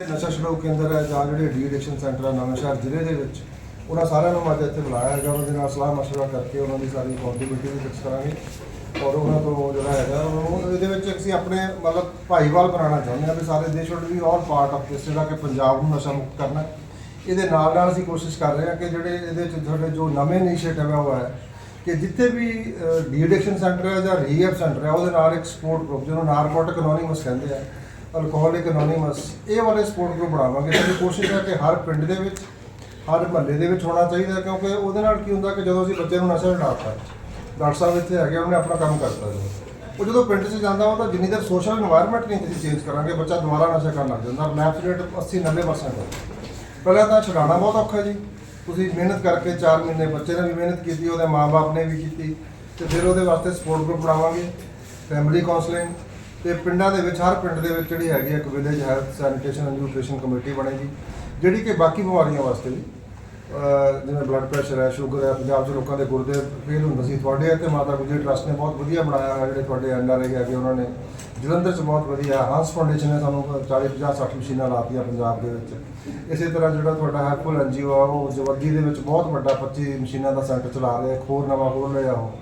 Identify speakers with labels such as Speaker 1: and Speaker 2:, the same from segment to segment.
Speaker 1: ਨਸ਼ਾ ਛਡਾਊ ਕੇਂਦਰ ਹੈ, ਜਾਂ ਜਿਹੜੇ ਡੀ ਐਡਿਕਸ਼ਨ ਸੈਂਟਰ ਹੈ ਨਵਾਂਸ਼ਹਿਰ ਜ਼ਿਲ੍ਹੇ ਦੇ ਵਿੱਚ, ਉਹਨਾਂ ਸਾਰਿਆਂ ਨੂੰ ਅੱਜ ਇੱਥੇ ਬੁਲਾਇਆ ਹੈਗਾ। ਉਹਨਾਂ ਦੇ ਨਾਲ ਸਲਾਹ ਮਸ਼ਵਰਾ ਕਰਕੇ ਉਹਨਾਂ ਦੀ ਸਾਰੀ ਅਕਾਊਂਟੇਬਿਲਟੀ ਵੀ ਫਿਕਸ ਕਰਾਂਗੇ। ਔਰ ਉਹਨਾਂ ਤੋਂ ਜਿਹੜਾ ਹੈਗਾ, ਉਹ ਇਹਦੇ ਵਿੱਚ ਅਸੀਂ ਆਪਣੇ ਮਤਲਬ ਭਾਈਵਾਲ ਬਣਾਉਣਾ ਚਾਹੁੰਦੇ ਹਾਂ ਵੀ ਸਾਰੇ ਦੇਸ਼ should we all part of this ਜਿਹੜਾ ਕਿ ਪੰਜਾਬ ਨੂੰ ਨਸ਼ਾ ਮੁਕਤ ਕਰਨਾ ਇਹਦੇ ਨਾਲ ਨਾਲ ਅਸੀਂ ਕੋਸ਼ਿਸ਼ ਕਰ ਰਹੇ ਹਾਂ ਕਿ ਜਿਹੜੇ ਇਹਦੇ ਵਿੱਚ ਤੁਹਾਡੇ ਜੋ ਨਵੇਂ ਇਨੀਸ਼ੀਏਟਿਵ ਹੈ ਉਹ ਹੈ ਕਿ ਜਿੱਥੇ ਵੀ ਡੀ ਐਡਿਕਸ਼ਨ ਸੈਂਟਰ ਹੈ ਜਾਂ ਰੀਹੈਬ ਸੈਂਟਰ ਹੈ, ਉਹਦੇ ਨਾਲ ਇੱਕ ਸਪੋਰਟ ਗਰੁੱਪ ਜਿਹਨੂੰ ਨਾਰਕੋਟਿਕ ਅਨੋਨਿਮਸ ਕਹਿੰਦੇ ਆ ਅਲਕੋਹਲਿਕ ਅਨੋਨਿਮਸ ਇਹ ਵਾਲੇ ਸਪੋਰਟ ਗਰੁੱਪ ਬਣਾਵਾਂਗੇ। ਸਾਡੀ ਕੋਸ਼ਿਸ਼ ਹੈ ਕਿ ਹਰ ਪਿੰਡ ਦੇ ਵਿੱਚ, ਹਰ ਮਹੱਲੇ ਦੇ ਵਿੱਚ ਹੋਣਾ ਚਾਹੀਦਾ ਕਿਉਂਕਿ ਉਹਦੇ ਨਾਲ ਕੀ ਹੁੰਦਾ ਕਿ ਜਦੋਂ ਅਸੀਂ ਬੱਚੇ ਨੂੰ ਨਸ਼ਾ ਛਡਾਤਾ ਡਾਕਟਰ ਸਾਹਿਬ ਇੱਥੇ ਹੈਗੇ ਉਹਨੇ ਆਪਣਾ ਕੰਮ ਕਰਤਾ ਜੀ। ਉਹ ਜਦੋਂ ਪਿੰਡ 'ਚ ਜਾਂਦਾ, ਉਹ ਤਾਂ ਜਿੰਨੀ ਦੇਰ ਸੋਸ਼ਲ এনवायरमेंट ਨਹੀਂ ਤੁਸੀਂ ਚੇਂਜ ਕਰਾਂਗੇ, ਬੱਚਾ ਦੁਬਾਰਾ ਨਸ਼ਾ ਕਰਨ ਲੱਗ ਜਾਂਦਾ। ਰੈਪ ਰੇਟ 80 90% ਪਹਿਲਾਂ ਤਾਂ ਛਡਾਣਾ ਬਹੁਤ ਔਖਾ ਜੀ। ਤੁਸੀਂ ਮਿਹਨਤ ਕਰਕੇ 4 ਮਹੀਨੇ ਬੱਚੇ ਨੇ ਵੀ ਮਿਹਨਤ ਕੀਤੀ, ਉਹਦੇ ਮਾਪੇ ਨੇ ਵੀ ਕੀਤੀ, ਤੇ ਫਿਰ ਉਹਦੇ ਵਾਸਤੇ ਸਪੋਰਟ ਗਰੁੱਪ ਬਣਾਵਾਂਗੇ। ਫੈਮਿਲੀ ਕਾਉਂਸਲਿੰਗ ਤੇ ਪਿੰਡਾਂ ਦੇ ਵਿੱਚ, ਹਰ ਪਿੰਡ ਦੇ ਵਿੱਚ ਜਿਹੜੀ ਹੈਗੀ ਹੈ ਇੱਕ village health sanitation and nutrition committee ਬਣੇਗੀ, ਜਿਹੜੀ ਕਿ ਬਾਕੀ ਬਿਮਾਰੀਆਂ ਵਾਸਤੇ ਵੀ, ਅਹ, ਜਿਵੇਂ ਬਲੱਡ ਪ੍ਰੈਸ਼ਰ ਹੈ ਸ਼ੂਗਰ ਹੈ, ਪੰਜਾਬ 'ਚ ਲੋਕਾਂ ਦੇ ਗੁਰਦੇ ਫੇਲ ਹੁੰਦੇ ਸੀ। ਤੁਹਾਡੇ ਇੱਥੇ ਮਾਤਾ ਗੁਜਰੀ ਟਰਸਟ ਨੇ ਬਹੁਤ ਵਧੀਆ ਬਣਾਇਆ ਹੈ ਜਿਹੜੇ ਤੁਹਾਡੇ ਐਨ ਆਰ ਆਈ ਹੈਗੇ, ਉਹਨਾਂ ਨੇ ਜਲੰਧਰ 'ਚ ਬਹੁਤ ਵਧੀਆ ਹੰਸ ਫਾਊਂਡੇਸ਼ਨ ਨੇ ਸਾਨੂੰ 40 50 60 ਮਸ਼ੀਨਾਂ ਲਾਤੀਆਂ ਪੰਜਾਬ ਦੇ ਵਿੱਚ। ਇਸੇ ਤਰ੍ਹਾਂ ਜਿਹੜਾ ਤੁਹਾਡਾ ਹੈਲਪਫੁਲ ਐਨਜੀਓ ਆ, ਉਹ ਜਵੱਦੀ ਦੇ ਵਿੱਚ ਬਹੁਤ ਵੱਡਾ 25 ਮਸ਼ੀਨਾਂ ਦਾ ਸੈਂਟਰ ਚਲਾ ਰਿਹਾ ਇੱਕ ਹੋਰ ਨਵਾਂ ਖੋਲ ਰਿਹਾ ਉਹ।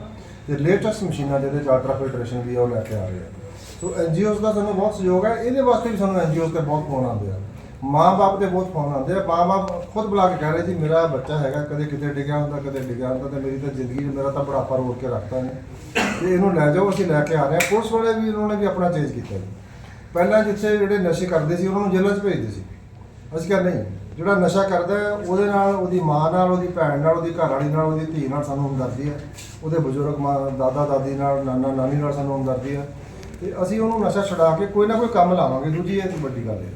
Speaker 1: ਤੇ ਲੇਟੈਸਟ ਮਸ਼ੀਨਾਂ ਜਿਹਦੇ ਚ ਅਲਟਰਾ ਫਿਲਟਰੇਸ਼ਨ ਵੀ ਆ, ਉਹ ਲੈ ਕੇ ਆ ਰਹੇ ਆ। ਸੋ ਐਨਜੀਓਜ਼ ਦਾ ਸਾਨੂੰ ਬਹੁਤ ਸਹਿਯੋਗ ਹੈ। ਇਹਦੇ ਵਾਸਤੇ ਵੀ ਸਾਨੂੰ ਐਨਜੀਓਜ਼ ਤੇ ਬਹੁਤ ਫੋਨ ਆਉਂਦੇ ਆ। ਮਾਂ-ਬਾਪ ਦੇ ਬਹੁਤ ਫੋਨ ਆਉਂਦੇ ਆ। ਮਾਂ-ਬਾਪ ਖੁਦ ਬੁਲਾ ਕੇ ਕਹਿ ਰਹੇ ਜੀ, ਮੇਰਾ ਬੱਚਾ ਹੈਗਾ, ਕਦੇ ਕਿਤੇ ਡਿੱਗਿਆ ਹੁੰਦਾ, ਕਦੇ ਡਿੱਗਿਆ ਹੁੰਦਾ ਤੇ ਮੇਰੀ ਤਾਂ ਜ਼ਿੰਦਗੀ 'ਚ ਮੇਰਾ ਤਾਂ ਬੁਢਾਪਾ ਰੋੜ ਕੇ ਰੱਖਤਾ ਨੇ ਤੇ ਇਹਨੂੰ ਲੈ ਜਾਓ, ਅਸੀਂ ਲੈ ਕੇ ਆ ਰਹੇ ਹਾਂ। ਪੁਲਿਸ ਵਾਲੇ ਵੀ, ਉਹਨਾਂ ਨੇ ਵੀ ਆਪਣਾ ਚੇਂਜ ਕੀਤਾ ਜੀ। ਪਹਿਲਾਂ ਜਿੱਥੇ ਜਿਹੜੇ ਨਸ਼ੇ ਕਰਦੇ ਸੀ, ਉਹਨਾਂ ਨੂੰ ਜੇਲ੍ਹਾਂ 'ਚ ਭੇਜਦੇ ਸੀ। ਅਸੀਂ ਕਿਹਾ ਨਹੀਂ, ਜਿਹੜਾ ਨਸ਼ਾ ਕਰਦਾ ਉਹਦੇ ਨਾਲ, ਉਹਦੀ ਮਾਂ ਨਾਲ, ਉਹਦੀ ਭੈਣ ਨਾਲ, ਉਹਦੀ ਘਰ ਵਾਲੀ ਨਾਲ, ਉਹਦੀ ਧੀ ਨਾਲ ਸਾਨੂੰ ਹਮਦਰਦੀ ਹੈ। ਉਹਦੇ ਬਜ਼ੁਰਗ ਮਾਂ ਦਾਦਾ ਦਾਦੀ ਨਾਲ ਨਾਨਾ ਨਾਨੀ ਨਾਲ ਸਾਨੂੰ ਹਮਦਰਦੀ ਹੈ। ਤੇ ਅਸੀਂ ਉਹਨੂੰ ਨਸ਼ਾ ਛੁਡਾ ਕੇ ਕੋਈ ਨਾ ਕੋਈ ਕੰਮ ਲਾਵਾਂਗੇ, ਦੂਜੀ ਇਹ ਵੱਡੀ ਗੱਲ ਹੈ।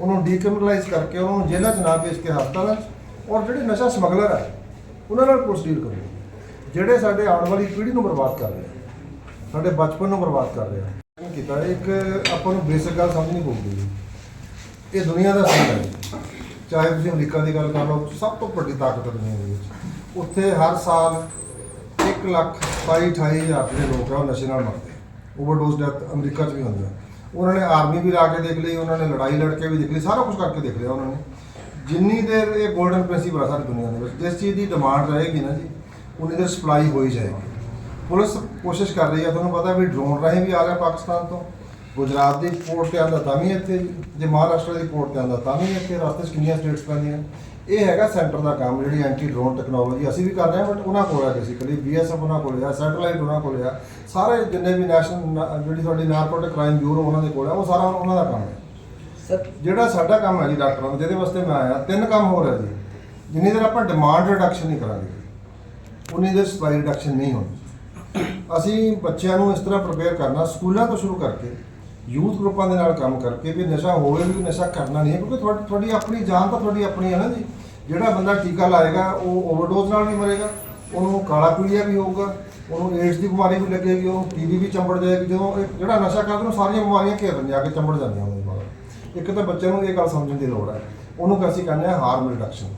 Speaker 1: ਉਹਨੂੰ ਡੀਕ੍ਰਿਮੀਨਲਾਈਜ਼ ਕਰਕੇ ਉਹਨੂੰ ਜੇਲ੍ਹਾਂ 'ਚ ਨਾ ਭੇਜ ਕੇ ਹਸਪਤਾਲਾਂ 'ਚ ਔਰ ਜਿਹੜੇ ਨਸ਼ਾ ਸਮਗਲਰ ਹੈ ਉਹਨਾਂ ਨਾਲ ਪੁਲਿਸ ਡੀਲ ਕਰੇ। ਜਿਹੜੇ ਸਾਡੇ ਆਉਣ ਵਾਲੀ ਪੀੜ੍ਹੀ ਨੂੰ ਬਰਬਾਦ ਕਰ ਰਹੇ ਆ, ਸਾਡੇ ਬਚਪਨ ਨੂੰ ਬਰਬਾਦ ਕਰ ਰਹੇ ਆ ਕੀਤਾ। ਇੱਕ ਆਪਾਂ ਨੂੰ ਬੇਸਿਕ ਗੱਲ ਸਮਝਣੀ ਪਊਗੀ। ਜੀ ਇਹ ਦੁਨੀਆ ਦਾ ਸਹੀ ਹੈ। ਚਾਹੇ ਤੁਸੀਂ ਅਮਰੀਕਾ ਦੀ ਗੱਲ ਕਰ ਲਓ, ਸਭ ਤੋਂ ਵੱਡੀ ਤਾਕਤ ਹੈ ਦੁਨੀਆ ਦੇ ਵਿੱਚ। ਉੱਥੇ ਹਰ ਸਾਲ 1 ਲੱਖ 27 28 ਹਜ਼ਾਰ ਜਿਹੜੇ ਲੋਕ ਆ, ਉਹ ਨਸ਼ੇ ਨਾਲ ਮਰਦੇ ਓਵਰਡੋਜ਼ ਡੈਥ ਅਮਰੀਕਾ 'ਚ ਵੀ ਹੁੰਦੀ। ਹੈ ਉਹਨਾਂ ਨੇ ਆਰਮੀ ਵੀ ਲਾ ਕੇ ਦੇਖ ਲਈ, ਉਹਨਾਂ ਨੇ ਲੜਾਈ ਲੜ ਕੇ ਵੀ ਦੇਖ ਲਈ, ਸਾਰਾ ਕੁਝ ਕਰਕੇ ਦੇਖ ਲਿਆ ਉਹਨਾਂ ਨੇ। ਜਿੰਨੀ ਦੇਰ ਇਹ 골ਡਨ ਪ੍ਰਿੰਸੀਪਲ ਆ ਸਾਰੀ ਦੁਨੀਆ ਦੇ ਵਿੱਚ, ਜਿਸ ਚੀਜ਼ ਦੀ ਡਿਮਾਂਡ ਰਹੇਗੀ ਨਾ ਜੀ, ਉਨੀ ਦੇਰ ਸਪਲਾਈ ਹੋਈ ਜਾਏਗੀ। ਪੁਲਿਸ ਕੋਸ਼ਿਸ਼ ਕਰ ਰਹੀ ਹੈ ਤੁਹਾਨੂੰ ਪਤਾ ਵੀ ਡਰੋਨ ਰਾਹੀਂ ਵੀ ਆ ਰਿਹਾ ਪਾਕਿਸਤਾਨ ਤੋਂ। ਗੁਜਰਾਤ ਦੀ ਪੋਰਟ ਤੇ ਆਉਂਦਾ ਤਾਂ ਵੀ ਇੱਥੇ, ਜੀ ਜੇ ਮਹਾਰਾਸ਼ਟਰ ਦੀ ਪੋਰਟ ਤੇ ਆਉਂਦਾ ਤਾਂ ਵੀ ਇੱਥੇ, ਰਸਤੇ 'ਚ ਕਿੰਨੀਆਂ ਸਟੇਟਸ ਪੈਂਦੀਆਂ। ਇਹ ਹੈਗਾ ਸੈਂਟਰ ਦਾ ਕੰਮ ਜਿਹੜੀ ਐਂਟੀ ਡਰੋਨ ਟੈਕਨੋਲੋਜੀ ਅਸੀਂ ਵੀ ਕਰ ਰਹੇ ਹਾਂ ਬਟ ਉਹਨਾਂ ਕੋਲ ਹੈ ਬੇਸਿਕਲੀ ਬੀਐਸਐਫ ਉਹਨਾਂ ਕੋਲ ਹੈ ਸੈਟੇਲਾਈਟ ਉਹਨਾਂ ਕੋਲ ਹੈ ਸਾਰੇ ਜਿੰਨੇ ਵੀ ਨੈਸ਼ਨਲ ਜਿਹੜੀ ਤੁਹਾਡੀ ਨਾਰਕੋਟਿਕ ਕ੍ਰਾਈਮ ਬਿਊਰੋ ਉਹਨਾਂ ਦੇ ਕੋਲ ਹੈ ਉਹ ਸਾਰਾ ਉਹਨਾਂ ਦਾ ਕੰਮ ਹੈ। ਜਿਹੜਾ ਸਾਡਾ ਕੰਮ ਹੈ ਜੀ ਡਾਕਟਰਾਂ ਦਾ ਜਿਹਦੇ ਵਾਸਤੇ ਮੈਂ ਆਇਆ ਤਿੰਨ ਕੰਮ ਹੋ ਰਿਹਾ ਜੀ। ਜਿੰਨੀ ਦੇਰ ਆਪਾਂ ਡਿਮਾਂਡ ਰਿਡਕਸ਼ਨ ਨਹੀਂ ਕਰਾਂਗੇ ਉਨੀ ਦੇਰ ਸਪਲਾਈ ਰਿਡਕਸ਼ਨ ਨਹੀਂ ਹੋਣੀ। ਅਸੀਂ ਬੱਚਿਆਂ ਨੂੰ ਇਸ ਤਰ੍ਹਾਂ ਪ੍ਰਪੇਅਰ ਕਰਨਾ ਸਕੂਲਾਂ ਤੋਂ ਸ਼ੁਰੂ ਕਰਕੇ ਯੂਥ ਗਰੁੱਪਾਂ ਦੇ ਨਾਲ ਕੰਮ ਕਰਕੇ ਵੀ ਨਸ਼ਾ ਹੋਵੇ ਵੀ ਨਸ਼ਾ ਕਰਨਾ ਨਹੀਂ ਹੈ ਕਿਉਂਕਿ ਤੁਹਾਡੀ ਆਪਣੀ ਜਾਨ ਤਾਂ ਤੁਹਾਡੀ ਆਪਣੀ ਹੈ ਨਾ ਜੀ। ਜਿਹੜਾ ਬੰਦਾ ਟੀਕਾ ਲਾਏਗਾ, ਉਹ ਓਵਰਡੋਜ਼ ਨਾਲ ਵੀ ਮਰੇਗਾ, ਉਹਨੂੰ ਕਾਲਾ ਪੀਲੀਆ ਵੀ ਹੋਊਗਾ, ਉਹਨੂੰ ਏਡਸ ਦੀ ਬਿਮਾਰੀ ਵੀ ਲੱਗੇਗੀ ਉਹ ਟੀਬੀ ਵੀ ਚੰਬੜ ਜਾਏਗੀ, ਜਦੋਂ ਇਹ ਜਿਹੜਾ ਨਸ਼ਾ ਕਰਦਾ ਉਹਨੂੰ ਸਾਰੀਆਂ ਬਿਮਾਰੀਆਂ ਘੇਰ ਲੈਂਦੀਆਂ ਆ ਕੇ ਚੰਬੜ ਜਾਂਦੀਆਂ ਉਹਦੇ ਬਾਅਦ ਇੱਕ ਤਾਂ ਬੱਚਿਆਂ ਨੂੰ ਇਹ ਗੱਲ ਸਮਝਣ ਦੀ ਲੋੜ ਹੈ। ਉਹਨੂੰ ਅਸੀਂ ਕਹਿੰਦੇ ਆ ਹਾਰਮ ਰਿਡਕਸ਼ਨ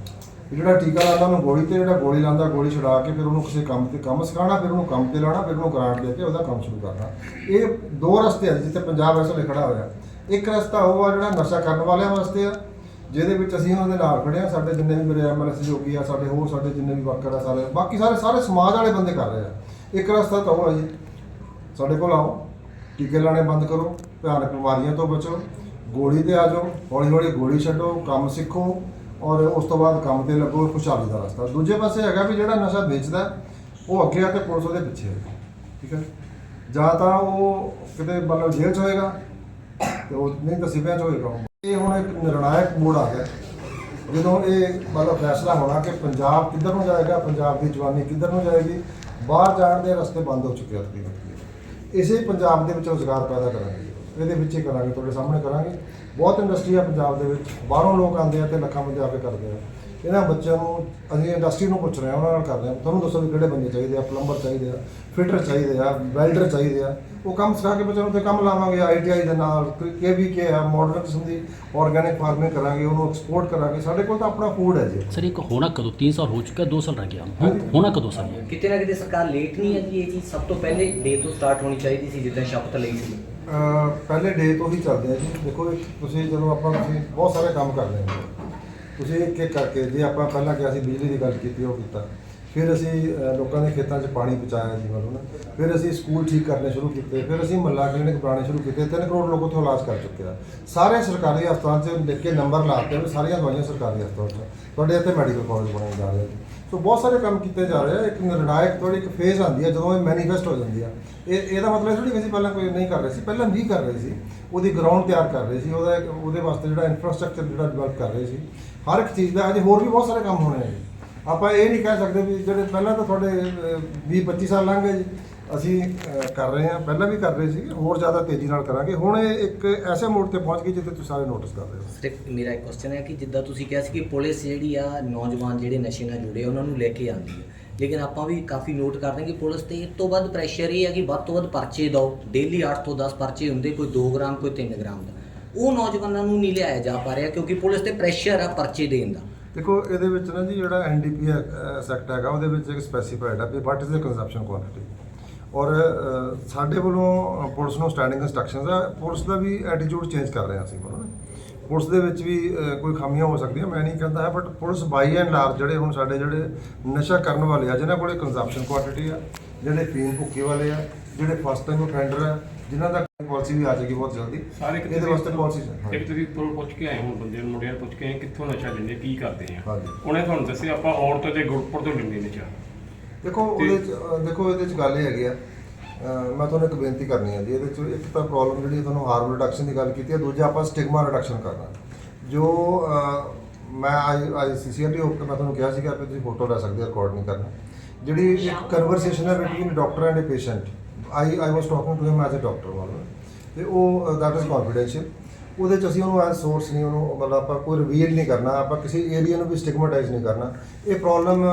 Speaker 1: ਜਿਹੜਾ ਟੀਕਾ ਲਾਉਂਦਾ, ਉਹਨੂੰ ਗੋਲੀ ਤੇ ਜਿਹੜਾ ਗੋਲੀ ਲਾਉਂਦਾ, ਗੋਲੀ ਛੁਡਾ ਕੇ ਫਿਰ ਉਹਨੂੰ ਕਿਸੇ ਕੰਮ ਤੇ ਕੰਮ ਸਿਖਾਉਣਾ, ਫਿਰ ਉਹਨੂੰ ਕੰਮ ਤੇ ਲਾਉਣਾ, ਫਿਰ ਉਹਨੂੰ ਗ੍ਰਾਂਟ ਦੇ ਕੇ ਉਹਦਾ ਕੰਮ ਸ਼ੁਰੂ ਕਰਨਾ। ਇਹ ਦੋ ਰਸਤੇ ਆ, ਜਿੱਥੇ ਪੰਜਾਬ ਇਸ ਵੇਲੇ ਹੋਇਆ। ਇੱਕ ਰਸਤਾ ਉਹ ਆ ਜਿਹੜਾ ਨਸ਼ਾ ਕਰਨ ਵਾਲਿਆਂ ਵਾਸਤੇ ਆ ਜਿਹਦੇ ਵਿੱਚ ਅਸੀਂ ਉਹਨਾਂ ਦੇ ਨਾਲ ਖੜੇ ਆ ਸਾਡੇ ਜਿੰਨੇ ਵੀ ਮੇਰੇ ਐਮਐਲਐਸ ਸਹਿਯੋਗੀ ਆ, ਸਾਡੇ ਹੋਰ ਸਾਡੇ ਜਿੰਨੇ ਵੀ ਵਰਕਰ ਆ ਸਾਰੇ, ਬਾਕੀ ਸਾਰੇ ਸਾਰੇ ਸਮਾਜ ਵਾਲੇ ਬੰਦੇ ਕਰ ਰਹੇ ਆ। ਇੱਕ ਰਸਤਾ ਤਾਂ ਉਹ ਆ ਜੀ, ਸਾਡੇ ਕੋਲ ਆਓ, ਟੀਕੇ ਲਾਣੇ ਬੰਦ ਕਰੋ, ਭਿਆਨਕ ਬਿਮਾਰੀਆਂ ਤੋਂ ਬਚੋ, ਗੋਲੀ ਤੇ ਆ ਜਾਓ ਹੌਲੀ ਹੌਲੀ ਗੋਲੀ ਛੱਡੋ, ਕੰਮ ਸਿੱਖੋ ਔਰ ਉਸ ਤੋਂ ਬਾਅਦ ਕੰਮ ਤੇ ਲੱਗੋ, ਖੁਸ਼ਹਾਲੀ ਦਾ ਰਸਤਾ। ਦੂਜੇ ਪਾਸੇ ਹੈਗਾ ਵੀ ਜਿਹੜਾ ਨਸ਼ਾ ਵੇਚਦਾ, ਉਹ ਅੱਗੇ ਆ ਕੇ ਪੁਲਿਸ ਉਹਦੇ ਪਿੱਛੇ ਹੈ ਠੀਕ ਹੈ ਜਾਂ ਤਾਂ ਉਹ ਕਿਤੇ ਮਤਲਬ ਜੇਲ੍ਹ 'ਚ ਹੋਏਗਾ, ਤੇ ਉਹ ਨਹੀਂ ਤਾਂ ਸਿਵਿਆਂ 'ਚ ਹੋਏਗਾ। ਉਹ। ਇਹ ਹੁਣ ਇੱਕ ਨਿਰਣਾਇਕ ਮੋੜ ਆ ਗਿਆ। ਜਦੋਂ ਇਹ ਮਤਲਬ ਫੈਸਲਾ ਹੋਣਾ ਕਿ ਪੰਜਾਬ ਕਿੱਧਰ ਨੂੰ ਜਾਏਗਾ, ਪੰਜਾਬ ਦੀ ਜਵਾਨੀ ਕਿੱਧਰ ਨੂੰ ਜਾਏਗੀ, ਬਾਹਰ ਜਾਣ ਦੇ ਰਸਤੇ ਬੰਦ ਹੋ ਚੁੱਕੇ ਆ ਤਕਰੀਬਨ ਇਸੇ ਪੰਜਾਬ ਦੇ ਵਿੱਚ ਰੋਜ਼ਗਾਰ ਪੈਦਾ ਕਰਾਂਗੇ। ਇਹਦੇ ਵਿੱਚ ਹੀ ਕਰਾਂਗੇ, ਤੁਹਾਡੇ ਸਾਹਮਣੇ ਕਰਾਂਗੇ। ਬਹੁਤ ਇੰਡਸਟਰੀ ਆ ਪੰਜਾਬ ਦੇ ਵਿੱਚ। ਬਾਹਰੋਂ ਲੋਕ ਆਉਂਦੇ ਆ ਤੇ ਲੱਖਾਂ ਬੰਦੇ ਆ ਕੇ ਕਰਦੇ ਆ। ਇਹਨਾਂ ਬੱਚਿਆਂ ਨੂੰ ਅਸੀਂ ਇੰਡਸਟਰੀ ਨੂੰ ਪੁੱਛ ਰਹੇ ਆ ਉਹਨਾਂ ਨਾਲ ਕਰ ਰਹੇ ਆ ਤੁਹਾਨੂੰ ਦੱਸੋ ਵੀ ਕਿਹੜੇ ਬੰਦੇ ਚਾਹੀਦੇ ਆ ਪਲੰਬਰ ਚਾਹੀਦੇ ਆ ਫਿਟਰ ਚਾਹੀਦੇ ਆ ਵੈਲਡਰ ਚਾਹੀਦੇ ਆ। ਉਹ ਕੰਮ ਸਿਖਾ ਕੇ ਬੱਚਿਆਂ ਨੂੰ ਤੇ ਕੰਮ ਲਾਵਾਂਗੇ ਆਈਟੀਆਈ ਦੇ ਨਾਲ ਕੇ ਵੀ ਕੇ ਆ ਮਾਡਰਨ ਕਿਸਮ ਦੀ ਆਰਗੈਨਿਕ ਫਾਰਮਿੰਗ ਕਰਾਂਗੇ ਉਹਨੂੰ ਐਕਸਪੋਰਟ ਕਰਾਂਗੇ। ਸਾਡੇ ਕੋਲ ਤਾਂ ਆਪਣਾ ਫੂਡ ਹੈ ਜੀ।
Speaker 2: ਸਰ ਇੱਕ ਹੋਣਾ ਕਦੋਂ 3 ਸਾਲ ਹੋ ਚੁੱਕਾ 2 ਸਾਲ ਰਹਿ ਗਿਆ। ਹੁਣ ਹੋਣਾ ਕਦੋਂ ਸਰ?
Speaker 3: ਕਿਤੇ ਨਾ ਕਿਤੇ ਸਰਕਾਰ ਲੇਟ ਨਹੀਂ ਹੈ ਜੀ ਇਹ ਚੀਜ਼ ਸਭ ਤੋਂ ਪਹਿਲੇ ਡੇ ਤੋਂ ਸਟਾਰਟ ਹੋਣੀ ਚਾਹੀਦੀ ਸੀ ਜਿੱਦਾਂ ਸ਼ਪਥ ਲਈ ਸੀ।
Speaker 1: ਪਹਿਲੇ ਡੇ ਤੋਂ ਹੀ ਚੱਲਦੇ ਆ ਜੀ। ਦੇਖੋ ਤੁਸੀਂ ਜਦੋਂ ਆਪਾਂ ਤੁਸੀਂ ਬਹੁਤ ਸਾਰੇ ਕੰਮ ਕਰਦੇ ਹਾਂ ਤੁਸੀਂ ਇੱਕ ਇੱਕ ਕਰਕੇ ਜੇ ਆਪਾਂ ਪਹਿਲਾਂ ਕਿਹਾ ਸੀ ਬਿਜਲੀ ਦੀ ਗੱਲ ਕੀਤੀ ਉਹ ਕੀਤਾ। ਫਿਰ ਅਸੀਂ ਅਹ, ਲੋਕਾਂ ਦੇ ਖੇਤਾਂ 'ਚ ਪਾਣੀ ਪਹੁੰਚਾਇਆ ਜੀ ਮਤਲਬ ਨਾ। ਫਿਰ ਅਸੀਂ ਸਕੂਲ ਠੀਕ ਕਰਨੇ ਸ਼ੁਰੂ ਕੀਤੇ। ਫਿਰ ਅਸੀਂ ਮੱਲਾ ਕਲੀਨਿਕ ਬਣਾਉਣੇ ਸ਼ੁਰੂ ਕੀਤੇ। 3 ਕਰੋੜ ਲੋਕ ਉੱਥੋਂ ਇਲਾਜ ਕਰ ਚੁੱਕੇ ਆ। ਸਾਰੇ ਸਰਕਾਰੀ ਹਸਪਤਾਲ 'ਚ ਲਿਖ ਕੇ ਨੰਬਰ ਲਾਤੇ ਵੀ ਸਾਰੀਆਂ ਦਵਾਈਆਂ ਸਰਕਾਰੀ ਹਸਪਤਾਲ 'ਚ ਤੁਹਾਡੇ ਇੱਥੇ ਮੈਡੀਕਲ ਕਾਲਜ ਬਣਾਏ ਜਾ ਰਹੇ ਆ। ਸੋ ਬਹੁਤ ਸਾਰੇ ਕੰਮ ਕੀਤੇ ਜਾ ਰਹੇ ਆ। ਇੱਕ ਨਿਰਣਾਇਕ ਥੋੜੀ ਇੱਕ ਫੇਜ਼ ਆਉਂਦੀ ਹੈ ਜਦੋਂ ਇਹ ਮੈਨੀਫੈਸਟ ਹੋ ਜਾਂਦੀ ਆ। ਇਹ ਇਹਦਾ ਮਤਲਬ ਥੋੜੀ ਕਿ ਅਸੀਂ ਪਹਿਲਾਂ ਕੋਈ ਨਹੀਂ ਕਰ ਰਹੇ ਸੀ। ਪਹਿਲਾਂ ਵੀ ਕਰ ਰਹੇ ਸੀ। ਉਹਦੀ ਗਰਾਊਂਡ ਤਿਆਰ ਕਰ ਰਹੇ ਸੀ। ਉਹਦਾ ਇੱਕ- ਉਹਦੇ ਵਾਸਤੇ ਜਿਹੜਾ ਇਨਫਰਾਸਟ੍ਰਕਚਰ ਜਿਹੜਾ ਡਿਵੈਲਪ ਕਰ ਰਹੇ ਸੀ। ਹਰ ਇੱਕ ਚੀਜ਼ ਦਾ, ਅਜੇ ਹੋਰ ਵੀ ਬਹੁਤ ਸਾਰੇ ਕੰਮ ਹੋਣੇ ਆ ਜੀ। ਆਪਾਂ ਇਹ ਨਹੀਂ ਕਹਿ ਸਕਦੇ ਵੀ ਜਿਹੜੇ ਪਹਿਲਾਂ ਤਾਂ ਤੁਹਾਡੇ 20 25 ਸਾਲ ਲੰਘ ਗਏ ਜੀ। ਅਸੀਂ ਕਰ ਰਹੇ ਹਾਂ, ਪਹਿਲਾਂ ਵੀ ਕਰ ਰਹੇ ਸੀ, ਹੋਰ ਜ਼ਿਆਦਾ ਤੇਜ਼ੀ ਨਾਲ ਕਰਾਂਗੇ। ਹੁਣ ਇਹ ਇੱਕ ਐਸੇ ਮੋੜ ਤੇ ਪਹੁੰਚ ਗਈ ਜਿੱਥੇ ਤੁਸੀਂ ਸਾਰੇ ਨੋਟਿਸ ਕਰ ਰਹੇ ਹੋ।
Speaker 3: ਸਿਰਫ ਮੇਰਾ ਇੱਕ ਕੁਐਸਚਨ ਹੈ ਕਿ ਜਿੱਦਾਂ ਤੁਸੀਂ ਕਿਹਾ ਸੀ ਕਿ ਪੁਲਿਸ ਜਿਹੜੀ ਆ, ਨੌਜਵਾਨ ਜਿਹੜੇ ਨਸ਼ੇ ਨਾਲ ਜੁੜੇ ਉਹਨਾਂ ਨੂੰ ਲੈ ਕੇ ਆਉਂਦੀ ਹੈ ਲੇਕਿਨ ਆਪਾਂ ਵੀ ਕਾਫੀ ਨੋਟ ਕਰਦੇ ਹਾਂ ਕਿ ਪੁਲਿਸ ਤੇ ਇਸ ਤੋਂ ਵੱਧ ਪ੍ਰੈਸ਼ਰ ਇਹ ਹੈ ਕਿ ਵੱਧ ਤੋਂ ਵੱਧ ਪਰਚੇ ਦਿਓ। ਡੇਲੀ 8 ਤੋਂ 10 ਪਰਚੇ ਹੁੰਦੇ, ਕੋਈ 2 ਗ੍ਰਾਮ, ਕੋਈ 3 ਗ੍ਰਾਮ ਦਾ। ਉਹ ਨੌਜਵਾਨਾਂ ਨੂੰ ਨਹੀਂ ਲਿਆਇਆ ਜਾ ਪਾ ਰਿਹਾ ਕਿਉਂਕਿ ਪੁਲਿਸ ਤੇ ਪ੍ਰੈਸ਼ਰ ਆ ਪਰਚੇ ਦੇਣ ਦਾ।
Speaker 1: ਦੇਖੋ, ਇਹਦੇ ਵਿੱਚ ਨਾ ਜੀ ਜਿਹੜਾ ਐਨਡੀਪੀ ਸੈਕਟ ਹੈਗਾ, ਉਹਦੇ ਵਿੱਚ ਇੱਕ ਸਪੈਸੀਫਾਈਡ ਆ ਵੀ what is the consumption quantity ਔਰ ਸਾਡੇ ਵੱਲੋਂ ਪੁਲਿਸ ਨੂੰ ਸਟੈਂਡਿੰਗ ਇੰਸਟਰਕਸ਼ਨਸ ਆ। ਪੁਲਿਸ ਦਾ ਵੀ ਐਟੀਟਿਊਡ ਚੇਂਜ ਕਰ ਰਹੇ ਹਾਂ ਅਸੀਂ ਮਤਲਬ ਪੁਲਿਸ ਦੇ ਵਿੱਚ ਵੀ ਕੋਈ ਖਾਮੀਆਂ ਹੋ ਸਕਦੀਆਂ, ਮੈਂ ਨਹੀਂ ਕਹਿੰਦਾ ਹੈ but police by and large ਜਿਹੜੇ ਹੁਣ ਸਾਡੇ ਜਿਹੜੇ ਨਸ਼ਾ ਕਰਨ ਵਾਲੇ ਆ, ਜਿਨ੍ਹਾਂ ਕੋਲੇ ਕੰਜ਼ੰਪਸ਼ਨ ਕੁਆਂਟੀਟੀ ਆ, ਜਿਹੜੇ ਪੀਣ ਭੁੱਖੇ ਵਾਲੇ ਆ ਜਿਹੜੇ ਫਸਟ ਟਾਈਮ ਅਫੈਂਡਰ ਆ ਜਿਨ੍ਹਾਂ ਦਾ ਪਾਲਿਸੀ ਵੀ ਆ ਜਾਏਗੀ ਬਹੁਤ ਜਲਦੀ
Speaker 4: ਸਾਰੇ ਕਿਤੇ
Speaker 1: ਇਹਦੇ ਵਾਸਤੇ ਪਾਲਿਸੀ
Speaker 4: ਇੱਕ ਤੁਸੀਂ ਪੁ- ਪੁੱਛ ਕੇ ਆਏ ਹੋ ਬੰਦੇ ਨੂੰ ਮੁੰਡਿਆਂ ਨੂੰ ਪੁੱਛ ਕੇ ਆਏ ਕਿੱਥੋਂ ਨਸ਼ਾ ਲੈਂਦੇ ਕੀ ਕਰਦੇ ਆ।
Speaker 1: ਹਾਂਜੀ।
Speaker 4: ਉਹਨੇ ਤੁਹਾਨੂੰ ਦੱਸਿਆ ਆਪਾਂ ਔਰਤ ਤੇ ਗੁਰਪੁਰ ਤੋਂ ਲੈਂਦੇ ਨਸ਼ਾ
Speaker 1: ਦੇਖੋ ਉਹਦੇ ਚ ਅਹ ਦੇਖੋ ਇਹਦੇ ਚ ਗੱਲ ਇਹ ਹੈਗੀ ਆ ਅਹ ਮੈਂ ਤੁਹਾਨੂੰ ਇੱਕ ਬੇਨਤੀ ਕਰਨੀ ਹੈ ਜੀ ਇਹਦੇ ਚ ਇੱਕ ਤਾਂ ਪ੍ਰੋਬਲਮ ਜਿਹੜੀ ਤੁਹਾਨੂੰ ਹਾਰਮ ਰਿਡਕਸ਼ਨ ਦੀ ਗੱਲ ਕੀਤੀ ਹੈ ਦੂਜਾ ਆਪਾਂ ਸਟਿਗਮਾ ਰਿਡਕਸ਼ਨ ਕਰਨਾ। ਜੋ ਅਹ, ਮੈਂ ਆਈ ਆਈ ਸੀਸੀਆਰਟੀ ਉੱਪਰ ਮੈਂ ਤੁਹਾਨੂੰ ਕਿਹਾ ਸੀਗਾ ਕਿ ਤੁਸੀਂ ਫੋਟੋ ਲੈ ਸਕਦੇ ਹੋ ਰਿਕਾਰਡ ਨਹੀਂ ਕਰਨਾ। ਜਿਹੜੀ ਇੱਕ ਕਨਵਰਸੇਸ਼ਨ ਹੈ between doctor and a patient I I was talking to him as a doctor ਵਾਲਾ ਤੇ ਉਹ ਦੈਟ ਇਜ਼ ਕੌਨਫੀਡੈਂਸ਼ੀਅਲ ਉਹਦੇ ਚ ਅਸੀਂ ਉਹਨੂੰ ਐਜ਼ ਸੋਰਸ ਨਹੀਂ, ਉਹਨੂੰ ਮਤਲਬ ਆਪਾਂ ਕੋਈ ਰਿਵੀਲ ਨਹੀਂ ਕਰਨਾ, ਆਪਾਂ ਕਿਸੇ ਏਰੀਆ ਨੂੰ ਵੀ ਸਟਿਗਮਾਟਾਈਜ਼ ਨਹੀਂ ਕਰਨਾ। ਇਹ ਪ੍ਰੋਬਲਮ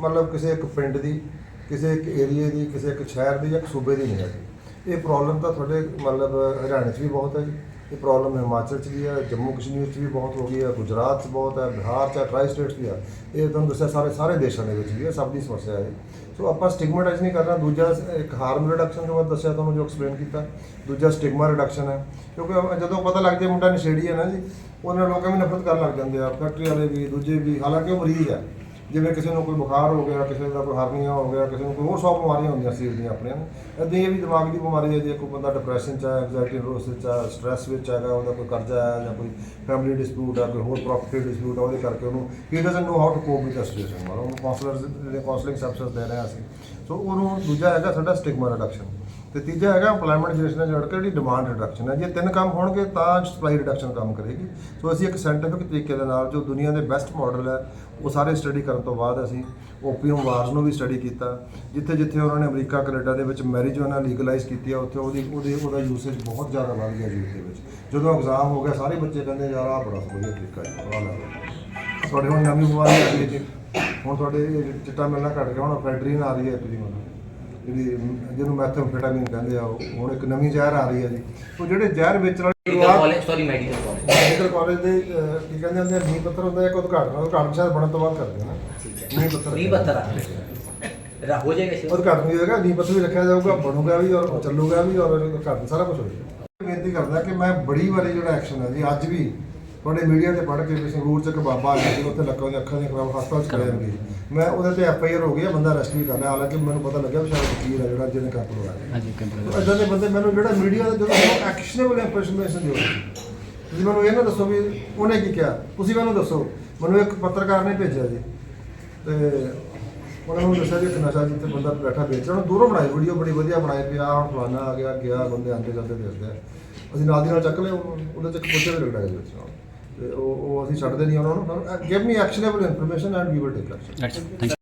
Speaker 1: ਮਤਲਬ ਕਿਸੇ ਇੱਕ ਪਿੰਡ ਦੀ, ਕਿਸੇ ਇੱਕ ਏਰੀਆ ਦੀ, ਕਿਸੇ ਇੱਕ ਸ਼ਹਿਰ ਦੀ ਜਾਂ ਇੱਕ ਸੂਬੇ ਦੀ ਨਹੀਂ ਹੈਗੀ। ਇਹ ਪ੍ਰੋਬਲਮ ਤਾਂ ਤੁਹਾਡੇ ਮਤਲਬ ਹਰਿਆਣੇ 'ਚ ਵੀ ਬਹੁਤ ਹੈ ਜੀ। ਇਹ ਪ੍ਰੋਬਲਮ ਹਿਮਾਚਲ 'ਚ ਵੀ ਹੈ, ਜੰਮੂ ਕਸ਼ਮੀਰ 'ਚ ਵੀ ਬਹੁਤ ਹੋ ਗਈ ਹੈ, ਗੁਜਰਾਤ 'ਚ ਬਹੁਤ ਹੈ, ਬਿਹਾਰ 'ਚ ਟ੍ਰਾਈ ਸਟੇਟਸ ਵੀ ਆ ਇਹ ਤੁਹਾਨੂੰ ਦੱਸਿਆ ਸਾਰੇ ਸਾਰੇ ਦੇਸ਼ਾਂ ਦੇ ਵਿੱਚ ਵੀ ਹੈ, ਸਭ ਦੀ ਸਮੱਸਿਆ ਹੈ। ਸੋ ਆਪਾਂ ਸਟਿਗਮਾਟਾਈਜ਼ ਨਹੀਂ ਕਰਨਾ ਦੂਜਾ ਇੱਕ ਹਾਰਮ ਰਿਡਕਸ਼ਨ ਜੋ ਮੈਂ ਦੱਸਿਆ ਤੁਹਾਨੂੰ ਜੋ ਐਕਸਪਲੇਨ ਕੀਤਾ, ਦੂਜਾ ਸਟਿਗਮਾ ਰਿਡਕਸ਼ਨ ਹੈ। ਕਿਉਂਕਿ ਜਦੋਂ ਪਤਾ ਲੱਗ ਜਾਏ ਮੁੰਡਾ ਨਸ਼ੇੜੀ ਹੈ ਨਾ ਜੀ ਉਹਨਾਂ ਲੋਕਾਂ ਵੀ ਨਫ਼ਰਤ ਕਰਨ ਲੱਗ ਜਾਂਦੇ ਆ, ਫੈਕਟਰੀ ਵਾਲੇ ਵੀ, ਦੂਜੇ ਵੀ, ਹਾਲਾਂਕਿ ਉਹ ਮਰੀਜ਼ ਹੈ। ਜਿਵੇਂ ਕਿਸੇ ਨੂੰ ਕੋਈ ਬੁਖਾਰ ਹੋ ਗਿਆ, ਕਿਸੇ ਦਾ ਕੋਈ ਹਰਨੀਆ ਹੋ ਗਿਆ, ਕਿਸੇ ਨੂੰ ਕੋਈ ਹੋਰ ਸੌ ਬਿਮਾਰੀਆਂ ਹੁੰਦੀਆਂ ਸਰੀਰ ਦੀਆਂ ਆਪਣੀਆਂ ਨੂੰ ਇਹ ਵੀ ਦਿਮਾਗ ਦੀ ਬਿਮਾਰੀ ਹੈ ਜੇ ਕੋਈ ਬੰਦਾ ਡਿਪਰੈਸ਼ਨ ਚ ਆ ਐਂਗਜ਼ਾਇਟੀ ਨਰਵਸ ਚ ਹੈ ਸਟ੍ਰੈਸ ਵਿੱਚ ਹੈਗਾ, ਉਹਦਾ ਕੋਈ ਕਰਜ਼ਾ ਹੈ ਜਾਂ ਕੋਈ ਫੈਮਿਲੀ ਡਿਸਪਿਊਟ ਹੈ, ਕੋਈ ਹੋਰ ਪ੍ਰੋਪਰਟੀ ਡਿਸਪਿਊਟ ਆ ਉਹਦੇ ਕਰਕੇ ਉਹਨੂੰ he doesn't know how to cope with the situation ਮਤਲਬ ਉਹਨੂੰ ਕਾਉਂਸਲਰਸ ਜਿਹੜੇ ਕਾਉਂਸਲਿੰਗ ਸਰਵਿਸ ਦੇ ਰਹੇ ਹਾਂ ਅਸੀਂ ਸੋ ਉਹਨੂੰ ਦੂਜਾ ਹੈਗਾ ਸਾਡਾ ਸਟਿਗਮਾ ਰਿਡਕਸ਼ਨ ਤੇ ਤੀਜਾ ਹੈਗਾ EMPLOYMENT ਜਨਰੇਸ਼ਨ ਜੜ ਕੇ ਜਿਹੜੀ ਡਿਮਾਂਡ ਰਿਡਕਸ਼ਨ ਹੈ, ਜੇ ਤਿੰਨ ਕੰਮ ਹੋਣਗੇ ਤਾਂ ਸਪਲਾਈ ਰਿਡਕਸ਼ਨ ਕੰਮ ਕਰੇਗੀ। ਸੋ ਅਸੀਂ ਇੱਕ ਸਾਇੰਟੀਫਿਕ ਤਰੀਕੇ ਦੇ ਨਾਲ ਜੋ ਦੁਨੀਆ ਦੇ ਬੈਸਟ ਮਾਡਲ ਹੈ, ਉਹ ਸਾਰੇ ਸਟੱਡੀ ਕਰਨ ਤੋਂ ਬਾਅਦ ਅਸੀਂ ਓਪੀਅਮ ਵਾਰਸ ਨੂੰ ਵੀ ਸਟੱਡੀ ਕੀਤਾ, ਜਿੱਥੇ ਜਿੱਥੇ ਉਹਨਾਂ ਨੇ ਅਮਰੀਕਾ, ਕੈਨੇਡਾ ਦੇ ਵਿੱਚ ਮੈਰਿਜਵਾਨਾ ਲੀਗਲਾਈਜ਼ ਕੀਤੀ ਆ, ਉੱਥੇ ਉਹਦੀ, ਉਹਦੇ, ਉਹਦਾ ਯੂਸੇਜ ਬਹੁਤ ਜ਼ਿਆਦਾ ਵੱਧ ਗਿਆ ਜੀ ਦੇ ਵਿੱਚ। ਜਦੋਂ ਐਗਜ਼ਾਮ ਹੋ ਗਿਆ, ਸਾਰੇ ਬੱਚੇ ਕਹਿੰਦੇ, ਯਾਰ, ਆਹ ਬੜਾ ਵਧੀਆ ਤਰੀਕਾ ਹੈ ਆਹ ਤੁਹਾਡੇ ਹੁਣ ਨਵੀਂ ਬਿਮਾਰੀ ਆ ਗਈ ਜੀ। ਹੁਣ ਤੁਹਾਡੇ ਇਹ ਚਿੱਟਾ ਮਿਲਣਾ ਘਟ ਗਿਆ ਹੁਣ ਫੈਡਰੀਨ ਆ ਰਹੀ ਹੈ ਤੁਸੀਂ ਮਤਲਬ ਜਿਹੜੀ ਜਿਹਨੂੰ ਮੈਥਮਫੈਟਾਮੀਨ ਕਹਿੰਦੇ ਆ ਉਹ ਹੁਣ ਇੱਕ ਨਵੀਂ ਜ਼ਹਿਰ ਆ ਰਹੀ ਹੈ ਜੀ। ਉਹ ਜਿਹੜੇ ਜ਼ਹਿਰ ਵੇਚਣ ਵਾਲੇ
Speaker 3: college sorry medical college
Speaker 1: medical college ਦੇ ਕੀ ਕਹਿੰਦੇ ਹੁੰਦੇ ਆ ਨੀਂਹ ਪੱਥਰ ਹੁੰਦਾ ਇੱਕ ਉਦਘਾਟਨ ਉਦਘਾਟਨ ਸ਼ਾਇਦ ਬਣਨ ਤੋਂ ਬਾਅਦ ਕਰਦੇ ਆ ਨਾ। ਨੀਂਹ ਪੱਥਰ।
Speaker 3: ਨਹੀਂ ਪਤਾ ਰਾ ਹੋ ਜਾਏਗਾ ਸ਼ੁਰੂ।
Speaker 1: ਉਦਘਾਟਨ ਵੀ ਹੋਏਗਾ ਨੀਂਹ ਪੱਥਰ ਵੀ ਰੱਖਿਆ ਜਾਊਗਾ ਬਣੂਗਾ ਵੀ ਔਰ ਚੱਲੂਗਾ ਵੀ ਔਰ ਉਦਘਾਟਨ ਸਾਰਾ ਕੁਝ ਹੋਏਗਾ ਬੇਨਤੀ ਕਰਦਾ ਕਿ ਮੈਂ ਬੜੀ ਵਾਰੀ ਜਿਹੜਾ ਐਕਸ਼ਨ ਹੈ ਜੀ ਅੱਜ ਵੀ ਤੁਹਾਡੇ ਮੀਡੀਆ ਤੇ ਪੜ੍ਹ ਕੇ ਵੀ ਸੰਗਰੂਰ ਚ ਇੱਕ ਬਾਬਾ ਆਇਆ ਸੀ ਉੱਥੇ ਲੱਕਾਂ ਦੀਆਂ ਅੱਖਾਂ ਦੀਆਂ ਖਰਾਬ ਹਸਪਤਾਲ ਚ ਕਰਿਆ ਗਈ ਮੈਂ ਉਹਦੇ ਤੇ ਐਫ ਆਈ ਆਰ ਹੋ ਗਈ ਬੰਦਾ ਅਰੈਸਟ ਵੀ ਕਰ ਲਿਆ ਹਾਲਾਂਕਿ ਮੈਨੂੰ ਪਤਾ ਲੱਗਿਆ ਵੀ ਸ਼ਾਇਦ ਵਕੀਲ ਹੈ ਜਿਹੜਾ ਜਿਹਨੇ ਕੰਮ ਕਰਵਾਇਆ।
Speaker 2: ਹਾਂਜੀ ਕੰਪਿਊਟਰ
Speaker 1: ਇਦਾਂ ਦੇ ਬੰਦੇ ਮੈਨੂੰ ਜਿਹੜਾ ਮੀਡੀਆ ਦਾ ਜਦੋਂ ਐਕਸ਼ਨੇਬਲ ਇਨਫੋਰਮੇਸ਼ਨ ਦਿਓ। ਤੁਸੀਂ ਮੈਨੂੰ ਇਹ ਨਾ ਦੱਸੋ ਵੀ ਉਹਨੇ ਕੀ ਕਿਹਾ? ਤੁਸੀਂ ਮੈਨੂੰ ਦੱਸੋ। ਮੈਨੂੰ ਇੱਕ ਪੱਤਰਕਾਰ ਨੇ ਭੇਜਿਆ ਜੀ। ਤੇ ਉਹਨਾਂ ਨੂੰ ਦੱਸਿਆ ਜੀ ਇੱਕ ਨਸ਼ਾ ਜਿੱਥੇ ਬੰਦਾ ਬੈਠਾ ਵੇਚ ਰਿਹਾ ਦੂਰੋਂ ਬਣਾਈ ਵੀਡੀਓ ਬੜੀ ਵਧੀਆ ਬਣਾਈ ਪਿਆ ਹੁਣ ਫਲਾਨਾ ਆ ਗਿਆ ਗਿਆ ਬੰਦੇ ਆਂਦੇ ਜਾਂਦੇ ਦੇਖਦੇ ਆ। ਅਸੀਂ ਨਾਲ ਦੀ ਨਾਲ ਚੱਕ ਲਿਆ ਉਹਨੂੰ, ਉਹਦੇ ਚ ਪੁੱਛੇ ਵੀ ਲੱਗਦਾ ਵਿੱਚ। ਤੇ ਉਹ ਉਹ ਅਸੀਂ ਛੱਡਦੇ ਨਹੀਂ ਉਹਨਾਂ ਨੂੰ। Give me actionable information and we will take action
Speaker 2: thank